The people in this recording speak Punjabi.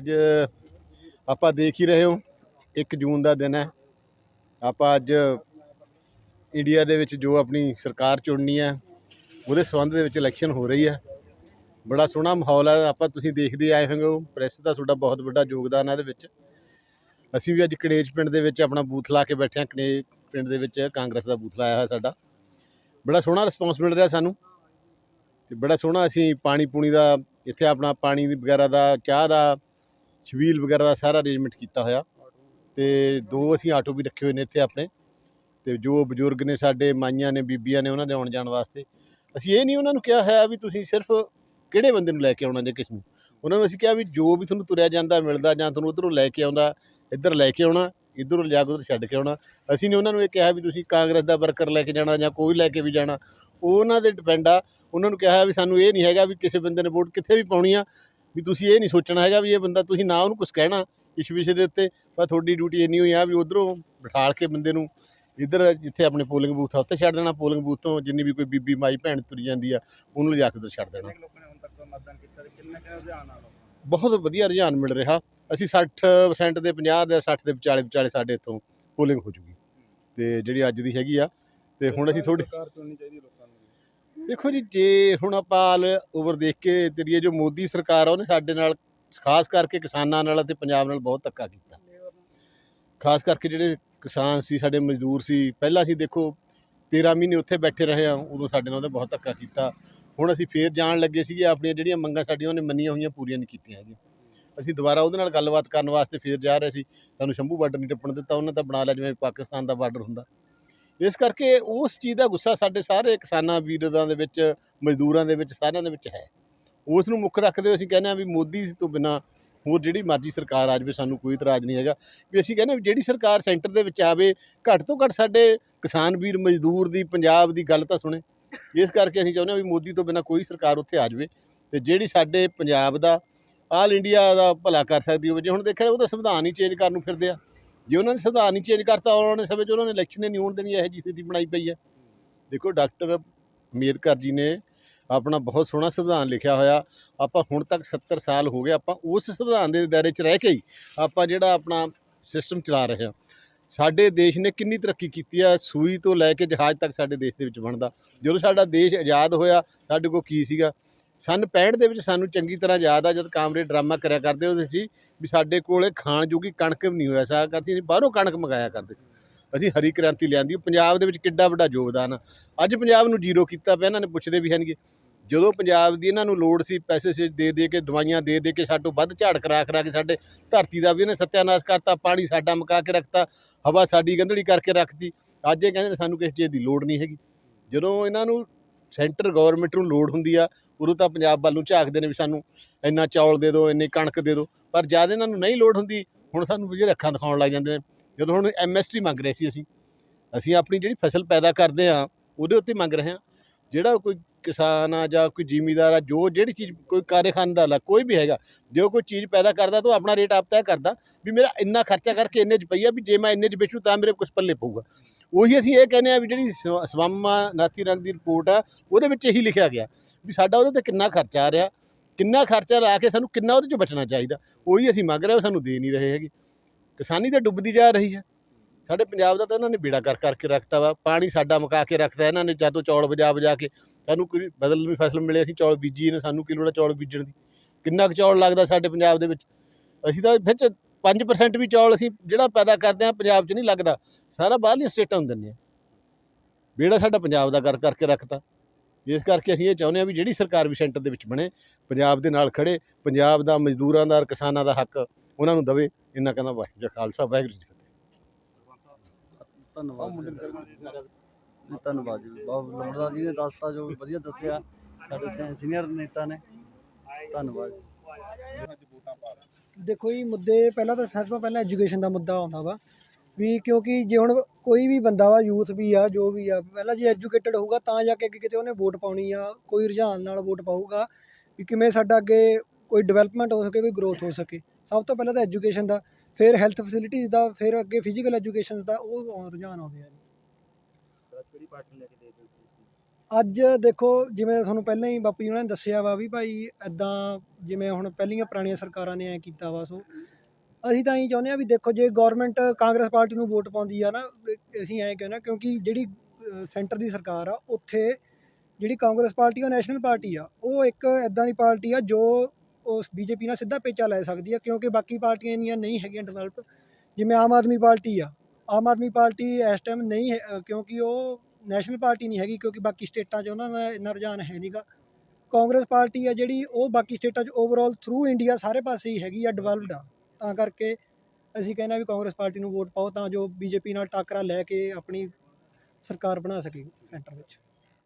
ਅੱਜ ਆਪਾਂ ਦੇਖ ਹੀ ਰਹੇ ਹੋ 1 ਜੂਨ ਦਾ ਦਿਨ ਹੈ। ਆਪਾਂ ਅੱਜ ਇੰਡੀਆ ਦੇ ਵਿੱਚ ਜੋ ਆਪਣੀ ਸਰਕਾਰ ਚੁਣਨੀ ਹੈ, ਉਹਦੇ ਸੰਬੰਧ ਦੇ ਵਿੱਚ ਇਲੈਕਸ਼ਨ ਹੋ ਰਹੀ ਹੈ। ਬੜਾ ਸੋਹਣਾ ਮਾਹੌਲ ਹੈ, ਆਪਾਂ ਤੁਸੀਂ ਦੇਖਦੇ ਆਏ ਹੋਗੇ ਹੋ ਪ੍ਰੈਸ ਦਾ ਤੁਹਾਡਾ ਬਹੁਤ ਵੱਡਾ ਯੋਗਦਾਨ ਹੈ ਇਹਦੇ ਵਿੱਚ। ਅਸੀਂ ਵੀ ਅੱਜ ਕਨੇਜ ਪਿੰਡ ਦੇ ਵਿੱਚ ਆਪਣਾ ਬੂਥ ਲਾ ਕੇ ਬੈਠੇ ਹਾਂ, ਕਨੇਜ ਪਿੰਡ ਦੇ ਵਿੱਚ ਕਾਂਗਰਸ ਦਾ ਬੂਥ ਲਾਇਆ ਹੋਇਆ ਸਾਡਾ। ਬੜਾ ਸੋਹਣਾ ਰਿਸਪੌਂਸ ਮਿਲ ਰਿਹਾ ਸਾਨੂੰ ਤੇ ਬੜਾ ਸੋਹਣਾ ਅਸੀਂ ਪਾਣੀ ਪੂਣੀ ਦਾ, ਇੱਥੇ ਆਪਣਾ ਪਾਣੀ ਵਗੈਰਾ ਦਾ, ਚਾਹ ਦਾ ਛਬੀਲ ਵਗੈਰਾ ਦਾ ਸਾਰਾ ਅਰੇਂਜਮੈਂਟ ਕੀਤਾ ਹੋਇਆ। ਤੇ ਦੋ ਅਸੀਂ ਆਟੋ ਵੀ ਰੱਖੇ ਹੋਏ ਨੇ ਇੱਥੇ ਆਪਣੇ। ਤੇ ਜੋ ਬਜ਼ੁਰਗ ਨੇ ਸਾਡੇ, ਮਾਈਆਂ ਨੇ, ਬੀਬੀਆਂ ਨੇ ਉਹਨਾਂ ਦੇ ਆਉਣ ਜਾਣ ਵਾਸਤੇ। ਅਸੀਂ ਇਹ ਨਹੀਂ ਉਹਨਾਂ ਨੂੰ ਕਿਹਾ ਹੋਇਆ ਵੀ ਤੁਸੀਂ ਸਿਰਫ ਕਿਹੜੇ ਬੰਦੇ ਨੂੰ ਲੈ ਕੇ ਆਉਣਾ ਜਾਂ ਕਿਸ ਨੂੰ। ਉਹਨਾਂ ਨੂੰ ਅਸੀਂ ਕਿਹਾ ਵੀ ਜੋ ਵੀ ਤੁਹਾਨੂੰ ਤੁਰਿਆ ਜਾਂਦਾ, ਮਿਲਦਾ ਜਾਂ ਤੁਹਾਨੂੰ ਉਧਰੋਂ ਲੈ ਕੇ ਆਉਂਦਾ, ਇੱਧਰ ਲੈ ਕੇ ਆਉਣਾ, ਇੱਧਰੋਂ ਲਿਜਾ ਕੇ ਉੱਧਰ ਛੱਡ ਕੇ ਆਉਣਾ। ਅਸੀਂ ਨੇ ਉਹਨਾਂ ਨੂੰ ਇਹ ਕਿਹਾ ਵੀ ਤੁਸੀਂ ਕਾਂਗਰਸ ਦਾ ਵਰਕਰ ਲੈ ਕੇ ਜਾਣਾ ਜਾਂ ਕੋਈ ਲੈ ਕੇ ਵੀ ਜਾਣਾ। ਉਹ ਉਹਨਾਂ ਦੇ ਡਿਪੈਂਡ ਆ। ਉਹਨਾਂ ਨੂੰ ਕਿਹਾ ਵੀ ਸਾਨੂੰ ਇਹ ਨਹੀਂ ਹੈਗਾ ਵੀ ਕਿਸੇ ਬੰਦੇ ਨੇ ਵੋਟ ਕਿੱਥੇ ਵੀ ਪਾਉਣੀ ਆ। ਵੀ ਤੁਸੀਂ ਇਹ ਨਹੀਂ ਸੋਚਣਾ ਹੈਗਾ ਵੀ ਇਹ ਬੰਦਾ ਤੁਸੀਂ ਨਾ ਉਹਨੂੰ ਕੁਝ ਕਹਿਣਾ ਇਸ ਵਿਸ਼ੇ ਦੇ ਉੱਤੇ ਪਰ ਤੁਹਾਡੀ ਡਿਊਟੀ ਇੰਨੀ ਹੋਈ ਆ ਵੀ ਉਧਰੋਂ ਬਿਠਾਲ ਕੇ ਬੰਦੇ ਨੂੰ ਇੱਧਰ ਜਿੱਥੇ ਆਪਣੇ ਪੋਲਿੰਗ ਬੂਥ ਆ ਉੱਥੇ ਛੱਡ ਦੇਣਾ ਪੋਲਿੰਗ ਬੂਥ ਤੋਂ ਜਿੰਨੀ ਵੀ ਕੋਈ ਬੀਬੀ ਮਾਈ ਭੈਣ ਤੁਰੀ ਜਾਂਦੀ ਆ ਉਹਨੂੰ ਲਿਜਾ ਕੇ ਉੱਧਰ ਛੱਡ ਦੇਣਾ? ਬਹੁਤ ਵਧੀਆ ਰੁਝਾਨ ਮਿਲ ਰਿਹਾ। ਅਸੀਂ 60% ਦੇ 50 ਦੇ 60 ਦੇ ਵਿਚਾਲੇ ਵਿਚਾਲੇ ਸਾਡੇ ਇੱਥੋਂ ਪੋਲਿੰਗ ਹੋ ਜੂਗੀ। ਤੇ ਜਿਹੜੀ ਅੱਜ ਦੀ ਹੈਗੀ ਆ ਤੇ ਹੁਣ ਅਸੀਂ ਥੋੜੀ ਸਰਕਾਰ ਚੁਣਨੀ ਚਾਹੀਦੀ ਹੈ ਲੋਕਾਂ ਨੂੰ ਦੇਖੋ ਜੀ, ਜੇ ਹੁਣ ਆਪਾਂ ਆਲ ਓਵਰ ਦੇਖ ਕੇ ਤੇਰੀ ਜੋ ਮੋਦੀ ਸਰਕਾਰ ਆ, ਉਹਨੇ ਸਾਡੇ ਨਾਲ, ਖਾਸ ਕਰਕੇ ਕਿਸਾਨਾਂ ਨਾਲ ਅਤੇ ਪੰਜਾਬ ਨਾਲ ਬਹੁਤ ਧੱਕਾ ਕੀਤਾ। ਖਾਸ ਕਰਕੇ ਜਿਹੜੇ ਕਿਸਾਨ ਸੀ, ਸਾਡੇ ਮਜ਼ਦੂਰ ਸੀ, ਪਹਿਲਾਂ ਅਸੀਂ ਦੇਖੋ 13 ਮਹੀਨੇ ਉੱਥੇ ਬੈਠੇ ਰਹੇ ਆ ਉਦੋਂ ਸਾਡੇ ਨਾਲ ਉਹਨੇ ਬਹੁਤ ਧੱਕਾ ਕੀਤਾ। ਹੁਣ ਅਸੀਂ ਫੇਰ ਜਾਣ ਲੱਗੇ ਸੀਗੇ, ਆਪਣੀਆਂ ਜਿਹੜੀਆਂ ਮੰਗਾਂ ਸਾਡੀਆਂ, ਉਹਨੇ ਮੰਨੀਆਂ ਹੋਈਆਂ ਪੂਰੀਆਂ ਨਹੀਂ ਕੀਤੀਆਂ ਹੈਗੀਆਂ। ਅਸੀਂ ਦੁਬਾਰਾ ਉਹਦੇ ਨਾਲ ਗੱਲਬਾਤ ਕਰਨ ਵਾਸਤੇ ਫੇਰ ਜਾ ਰਹੇ ਸੀ। ਸਾਨੂੰ ਸ਼ੰਭੂ ਬਾਰਡਰ ਨਹੀਂ ਟੱਪਣ ਦਿੱਤਾ, ਉਹਨਾਂ ਤਾਂ ਬਣਾ ਲਿਆ, ਜਿਵੇਂ ਪਾਕਿਸਤਾਨ ਦਾ ਬਾਰਡਰ ਹੁੰਦਾ। ਇਸ ਕਰਕੇ ਉਸ ਚੀਜ਼ ਦਾ ਗੁੱਸਾ ਸਾਡੇ ਸਾਰੇ ਕਿਸਾਨਾਂ ਵੀਰਾਂ ਦੇ ਵਿੱਚ, ਮਜ਼ਦੂਰਾਂ ਦੇ ਵਿੱਚ, ਸਾਰਿਆਂ ਦੇ ਵਿੱਚ ਹੈ। ਉਸ ਨੂੰ ਮੁੱਖ ਰੱਖਦੇ ਹੋਏ ਅਸੀਂ ਕਹਿੰਦੇ ਹਾਂ ਵੀ ਮੋਦੀ ਤੋਂ ਬਿਨਾ ਹੋਰ ਜਿਹੜੀ ਮਰਜ਼ੀ ਸਰਕਾਰ ਆ ਜਾਵੇ, ਸਾਨੂੰ ਕੋਈ ਇਤਰਾਜ਼ ਨਹੀਂ ਹੈਗਾ। ਵੀ ਅਸੀਂ ਕਹਿੰਦੇ ਹਾਂ ਵੀ ਜਿਹੜੀ ਸਰਕਾਰ ਸੈਂਟਰ ਦੇ ਵਿੱਚ ਆਵੇ, ਘੱਟ ਤੋਂ ਘੱਟ ਸਾਡੇ ਕਿਸਾਨ ਵੀਰ ਮਜ਼ਦੂਰ ਦੀ, ਪੰਜਾਬ ਦੀ ਗੱਲ ਤਾਂ ਸੁਣੇ। ਇਸ ਕਰਕੇ ਅਸੀਂ ਚਾਹੁੰਦੇ ਹਾਂ ਵੀ ਮੋਦੀ ਤੋਂ ਬਿਨਾ ਕੋਈ ਸਰਕਾਰ ਉੱਥੇ ਆ ਜਾਵੇ ਤੇ ਜਿਹੜੀ ਸਾਡੇ ਪੰਜਾਬ ਦਾ, ਆਲ ਇੰਡੀਆ ਦਾ ਭਲਾ ਕਰ ਸਕਦੀ ਹੋਵੇ। ਜੇ ਹੁਣ ਦੇਖਿਆ ਜਾਏ ਉਹ ਤਾਂ ਸੰਵਿਧਾਨ ਹੀ ਚੇਂਜ ਕਰਨ ਨੂੰ ਫਿਰਦੇ ਆ। ਜੇ ਉਹਨਾਂ ਨੇ ਸੰਵਿਧਾਨ ਹੀ ਚੇਂਜ ਕਰਤਾ ਆਉਣ ਵਾਲੇ ਸਮੇਂ 'ਚ ਉਹਨਾਂ ਨੇ ਇਲੈਕਸ਼ਨ ਨਹੀਂ ਹੋਣ ਦੇਣੀ, ਇਹੋ ਜਿਹੀ ਸਥਿਤੀ ਬਣਾਈ ਪਈ ਹੈ। ਦੇਖੋ ਡਾਕਟਰ ਅੰਬੇਦਕਰ ਜੀ ਨੇ ਆਪਣਾ ਬਹੁਤ ਸੋਹਣਾ ਸੰਵਿਧਾਨ ਲਿਖਿਆ ਹੋਇਆ। ਆਪਾਂ ਹੁਣ ਤੱਕ 70 ਸਾਲ ਹੋ ਗਏ, ਆਪਾਂ ਉਸ ਸੰਵਿਧਾਨ ਦੇ ਦਾਇਰੇ 'ਚ ਰਹਿ ਕੇ ਹੀ ਆਪਾਂ ਜਿਹੜਾ ਆਪਣਾ ਸਿਸਟਮ ਚਲਾ ਰਹੇ ਹਾਂ। ਸਾਡੇ ਦੇਸ਼ ਨੇ ਕਿੰਨੀ ਤਰੱਕੀ ਕੀਤੀ ਆ ਸੂਈ ਤੋਂ ਲੈ ਕੇ ਜਹਾਜ਼ ਤੱਕ ਸਾਡੇ ਦੇਸ਼ ਦੇ ਵਿੱਚ ਬਣਦਾ। ਜਦੋਂ ਸਾਡਾ ਦੇਸ਼ ਆਜ਼ਾਦ ਹੋਇਆ, ਸਾਡੇ ਕੋਲ ਕੀ ਸੀਗਾ? ਸਨ 65 ਦੇ ਵਿੱਚ ਸਾਨੂੰ ਚੰਗੀ ਤਰ੍ਹਾਂ ਯਾਦ ਆ, ਜਦ ਕਾਮਰੇ ਡਰਾਮਾ ਕਰਿਆ ਕਰਦੇ ਹੁੰਦੇ ਸੀ ਵੀ ਸਾਡੇ ਕੋਲੇ ਖਾਣ ਜੋਗੀ ਕਣਕ ਵੀ ਨਹੀਂ ਹੋਇਆ ਸਾ। ਅਸੀਂ ਬਾਹਰੋਂ ਕਣਕ ਮੰਗਾਇਆ ਕਰਦੇ ਸੀ। ਅਸੀਂ ਹਰੀ ਕ੍ਰਾਂਤੀ ਲਿਆਂਦੀ ਪੰਜਾਬ ਦੇ ਵਿੱਚ ਕਿੱਡਾ ਵੱਡਾ ਯੋਗਦਾਨ ਆ। ਅੱਜ ਪੰਜਾਬ ਨੂੰ ਜ਼ੀਰੋ ਕੀਤਾ ਪਿਆ, ਇਹਨਾਂ ਨੇ ਪੁੱਛਦੇ ਵੀ ਹਨਗੇ ਜਦੋਂ ਪੰਜਾਬ ਦੀ ਇਹਨਾਂ ਨੂੰ ਲੋੜ ਸੀ ਪੈਸੇ ਸੇ ਦੇ ਦੇ ਕੇ, ਦਵਾਈਆਂ ਦੇ ਦੇ ਕੇ ਸਾਡੋਂ ਵੱਧ ਝਾੜ ਕਰਾ ਕਰਾ ਕੇ ਸਾਡੇ ਧਰਤੀ ਦਾ ਵੀ ਇਹਨੇ ਸਤਿਆਨਾਸ਼ ਕਰਤਾ, ਪਾਣੀ ਸਾਡਾ ਮਕਾ ਕੇ ਰੱਖਤਾ, ਹਵਾ ਸਾਡੀ ਗੰਧਲੀ ਕਰਕੇ ਰੱਖਤੀ। ਅੱਜ ਇਹ ਕਹਿੰਦੇ ਨੇ ਸਾਨੂੰ ਕਿਸੇ ਚੀਜ਼ ਦੀ ਲੋੜ ਨਹੀਂ ਹੈਗੀ। ਜਦੋਂ ਇਹਨਾਂ ਨੂੰ ਸੈਂਟਰ ਗਵਰਨਮੈਂਟ ਨੂੰ ਲੋੜ ਹੁੰਦੀ ਆ, ਉਦੋਂ ਤਾਂ ਪੰਜਾਬ ਵੱਲ ਨੂੰ ਝਾਕਦੇ ਨੇ ਵੀ ਸਾਨੂੰ ਇੰਨਾ ਚੌਲ ਦੇ ਦਿਓ, ਇੰਨੀ ਕਣਕ ਦੇ ਦਿਓ, ਪਰ ਜਦ ਇਹਨਾਂ ਨੂੰ ਨਹੀਂ ਲੋੜ ਹੁੰਦੀ, ਹੁਣ ਸਾਨੂੰ ਵੀ ਜਿਹੜੇ ਅੱਖਾਂ ਦਿਖਾਉਣ ਲੱਗ ਜਾਂਦੇ ਨੇ। ਜਦੋਂ ਹੁਣ ਐਮਐਸਟੀ ਮੰਗ ਰਹੇ ਸੀ ਅਸੀਂ ਅਸੀਂ ਆਪਣੀ ਜਿਹੜੀ ਫਸਲ ਪੈਦਾ ਕਰਦੇ ਆ ਉਹਦੇ ਉੱਤੇ ਮੰਗ ਰਹੇ ਹਾਂ। ਜਿਹੜਾ ਕੋਈ ਕਿਸਾਨ ਆ ਜਾਂ ਕੋਈ ਜ਼ਿਮੀਦਾਰ ਆ, ਜੋ ਜਿਹੜੀ ਚੀਜ਼, ਕੋਈ ਕਾਰਖਾਨਦਾਰ ਆ ਕੋਈ ਵੀ ਹੈਗਾ, ਜੋ ਕੋਈ ਚੀਜ਼ ਪੈਦਾ ਕਰਦਾ ਤਾਂ ਉਹ ਆਪਣਾ ਰੇਟ ਆਪ ਤੈਅ ਕਰਦਾ ਵੀ ਮੇਰਾ ਇੰਨਾ ਖਰਚਾ ਕਰਕੇ ਇੰਨੇ 'ਚ ਪਈ ਆ ਵੀ ਜੇ ਮੈਂ ਇੰਨੇ 'ਚ ਵੇਚੂ ਤਾਂ ਮੇਰੇ ਕੁਛ ਪੱਲੇ ਪਊਗਾ। ਉਹੀ ਅਸੀਂ ਇਹ ਕਹਿੰਦੇ ਆ ਵੀ ਜਿਹੜੀ ਸਵ- ਸਵਾਮਾ ਨਾਥੀ ਰੰਗ ਦੀ ਰਿਪੋਰਟ ਆ, ਉਹਦੇ ਵਿੱਚ ਇਹੀ ਲਿਖਿਆ ਗਿਆ ਵੀ ਸਾਡਾ ਉਹਦੇ ਤੇ ਕਿੰਨਾ ਖਰਚਾ ਆ ਰਿਹਾ, ਕਿੰਨਾ ਖਰਚਾ ਲਾ ਕੇ ਸਾਨੂੰ ਕਿੰਨਾ ਉਹਦੇ 'ਚ ਬਚਣਾ ਚਾਹੀਦਾ, ਉਹੀ ਅਸੀਂ ਮੰਗ ਰਹੇ ਉਹ ਸਾਨੂੰ ਦੇ ਨਹੀਂ ਰਹੇ ਹੈਗੇ। ਕਿਸਾਨੀ ਤਾਂ ਡੁੱਬਦੀ ਜਾ ਰਹੀ ਹੈ। ਸਾਡੇ ਪੰਜਾਬ ਦਾ ਤਾਂ ਇਹਨਾਂ ਨੇ ਬੇੜਾ ਕਰ ਕਰਕੇ ਰੱਖਤਾ ਵਾ, ਪਾਣੀ ਸਾਡਾ ਮੁਕਾ ਕੇ ਰੱਖਤਾ ਇਹਨਾਂ ਨੇ ਜਦੋਂ ਚੌਲ ਵਜਾ ਵਜਾ ਕੇ, ਸਾਨੂੰ ਕੋਈ ਬਦਲ ਵੀ ਫਸਲ ਮਿਲੇ, ਅਸੀਂ ਚੌਲ ਬੀਜੀ ਨੇ, ਸਾਨੂੰ ਕੀ ਲੋੜ ਆ ਚੌਲ ਬੀਜਣ ਦੀ? ਕਿੰਨਾ ਕੁ ਚੌਲ ਲੱਗਦਾ ਸਾਡੇ ਪੰਜਾਬ ਦੇ ਵਿੱਚ? ਅਸੀਂ ਤਾਂ ਵਿੱਚ 5% ਵੀ ਚੌਲ ਅਸੀਂ ਜਿਹੜਾ ਪੈਦਾ ਕਰਦੇ ਆ ਪੰਜਾਬ 'ਚ ਨਹੀਂ ਲੱਗਦਾ, ਸਾਰਾ ਬਾਹਰਲੀਆਂ ਸਟੇਟਾਂ ਨੂੰ ਦਿੰਦੇ ਆ ਬੇੜਾ ਸਾਡਾ ਪੰਜਾਬ ਦਾ ਕਰ ਕਰਕੇ ਰੱਖਤਾ। ਇਸ ਕਰਕੇ ਅਸੀਂ ਇਹ ਚਾਹੁੰਦੇ ਆ ਵੀ ਜਿਹੜੀ ਸਰਕਾਰ ਵੀ ਸੈਂਟਰ ਦੇ ਵਿੱਚ ਬਣੇ, ਪੰਜਾਬ ਦੇ ਨਾਲ ਖੜੇ ਪੰਜਾਬ ਦਾ ਮਜ਼ਦੂਰਾਂ ਦਾ ਕਿਸਾਨਾਂ ਦਾ ਹੱਕ ਉਹਨਾਂ ਨੂੰ ਦਵੇ। ਇੰਨਾ ਕਹਿੰਦਾ ਵਾਹਿਗੁਰੂ ਜੀ ਖਾਲਸਾ, ਵਾਹਿਗੁਰੂ ਜੀ ਧੰਨਵਾਦ ਜੀ ਧੰਨਵਾਦ ਜੀ। ਬਾਬਾ ਲੰਬੜਦਾਰ ਜੀ ਨੇ ਦੱਸਤਾ ਜੋ ਵੀ ਵਧੀਆ ਦੱਸਿਆ। ਸਾਡੇ ਸੀਨੀਅਰ ਨੇਤਾ ਨੇ। ਧੰਨਵਾਦ ਦੇਖੋ ਜੀ ਮੁੱਦੇ ਪਹਿਲਾਂ ਤਾਂ ਸਭ ਤੋਂ ਪਹਿਲਾਂ ਐਜੂਕੇਸ਼ਨ ਦਾ ਮੁੱਦਾ ਆਉਂਦਾ ਵਾ। ਵੀ ਕਿਉਂਕਿ ਜੇ ਹੁਣ ਕੋਈ ਵੀ ਬੰਦਾ ਵਾ ਯੂਥ ਵੀ ਆ ਜੋ ਵੀ ਆ ਪਹਿਲਾਂ ਜੇ ਐਜੂਕੇਟਡ ਹੋਊਗਾ ਤਾਂ ਜਾ ਕੇ ਅੱਗੇ ਕਿਤੇ ਉਹਨੇ ਵੋਟ ਪਾਉਣੀ ਆ ਕੋਈ ਰੁਝਾਨ ਨਾਲ ਵੋਟ ਪਾਊਗਾ। ਵੀ ਕਿਵੇਂ ਸਾਡਾ ਅੱਗੇ ਕੋਈ ਡਿਵੈਲਪਮੈਂਟ ਹੋ ਸਕੇ ਕੋਈ ਗਰੋਥ ਹੋ ਸਕੇ। ਸਭ ਤੋਂ ਪਹਿਲਾਂ ਤਾਂ ਐਜੂਕੇਸ਼ਨ ਦਾ। ਫਿਰ ਹੈਲਥ ਫੈਸਿਲਿਟੀਜ਼ ਦਾ ਫਿਰ ਅੱਗੇ ਫਿਜ਼ੀਕਲ ਐਜੂਕੇਸ਼ਨਸ ਦਾ ਉਹ ਰੁਝਾਨ ਆਉਂਦੇ ਆ ਜੀ। ਕਿਹੜੀ ਪਾਰਟੀ ਲੈ ਕੇ ਦੇ ਦਿਓ ਅੱਜ ਦੇਖੋ ਜਿਵੇਂ ਤੁਹਾਨੂੰ ਪਹਿਲਾਂ ਹੀ ਬਾਪੂ ਜੀ ਉਹਨਾਂ ਨੇ ਦੱਸਿਆ ਵਾ ਵੀ ਭਾਈ ਐਦਾਂ ਜਿਵੇਂ ਹੁਣ ਪਹਿਲੀਆਂ ਪੁਰਾਣੀਆਂ ਸਰਕਾਰਾਂ ਨੇ ਐ ਕੀਤਾ ਵਾ ਸੋ ਅਸੀਂ ਤਾਂ ਇਹੀ ਚਾਹੁੰਦੇ ਆ ਵੀ ਦੇਖੋ ਜੇ ਗਵਰਨਮੈਂਟ ਕਾਂਗਰਸ ਪਾਰਟੀ ਨੂੰ ਵੋਟ ਪਾਉਂਦੀ ਆ ਨਾ ਅਸੀਂ ਐਂ ਕਹਿੰਦੇ ਕਿਉਂਕਿ ਜਿਹੜੀ ਸੈਂਟਰ ਦੀ ਸਰਕਾਰ ਆ ਉੱਥੇ ਜਿਹੜੀ ਕਾਂਗਰਸ ਪਾਰਟੀ ਆ ਨੈਸ਼ਨਲ ਪਾਰਟੀ ਆ ਉਹ ਇੱਕ ਐਦਾਂ ਦੀ ਪਾਰਟੀ ਆ ਜੋ ਉਸ ਬੀਜੇਪੀ ਨਾਲ ਸਿੱਧਾ ਪੇਚਾ ਲੈ ਸਕਦੀ ਆ, ਕਿਉਂਕਿ ਬਾਕੀ ਪਾਰਟੀਆਂ ਇੰਨੀਆਂ ਨਹੀਂ ਹੈਗੀਆਂ ਡਿਵੈਲਪ ਜਿਵੇਂ ਆਮ ਆਦਮੀ ਪਾਰਟੀ ਆ। ਆਮ ਆਦਮੀ ਪਾਰਟੀ ਇਸ ਟਾਈਮ ਨਹੀਂ ਹੈ ਕਿਉਂਕਿ ਉਹ ਨੈਸ਼ਨਲ ਪਾਰਟੀ ਨਹੀਂ ਹੈਗੀ, ਕਿਉਂਕਿ ਬਾਕੀ ਸਟੇਟਾਂ 'ਚ ਉਹਨਾਂ ਦਾ ਇੰਨਾ ਰੁਝਾਨ ਹੈ ਨਹੀਂਗਾ ਕਾਂਗਰਸ ਪਾਰਟੀ ਆ ਜਿਹੜੀ, ਉਹ ਬਾਕੀ ਸਟੇਟਾਂ 'ਚ ਓਵਰਆਲ ਥਰੂ ਇੰਡੀਆ ਸਾਰੇ ਪਾਸੇ ਹੀ ਹੈਗੀ ਆ ਡਿਵੈਲਪਡ ਆ। ਤਾਂ ਕਰਕੇ ਅਸੀਂ ਕਹਿੰਦੇ ਆ ਵੀ ਕਾਂਗਰਸ ਪਾਰਟੀ ਨੂੰ ਵੋਟ ਪਾਓ ਤਾਂ ਜੋ ਬੀਜੇਪੀ ਨਾਲ ਟਾਕਰਾ ਲੈ ਕੇ ਆਪਣੀ ਸਰਕਾਰ ਬਣਾ ਸਕੇ ਸੈਂਟਰ ਵਿੱਚ।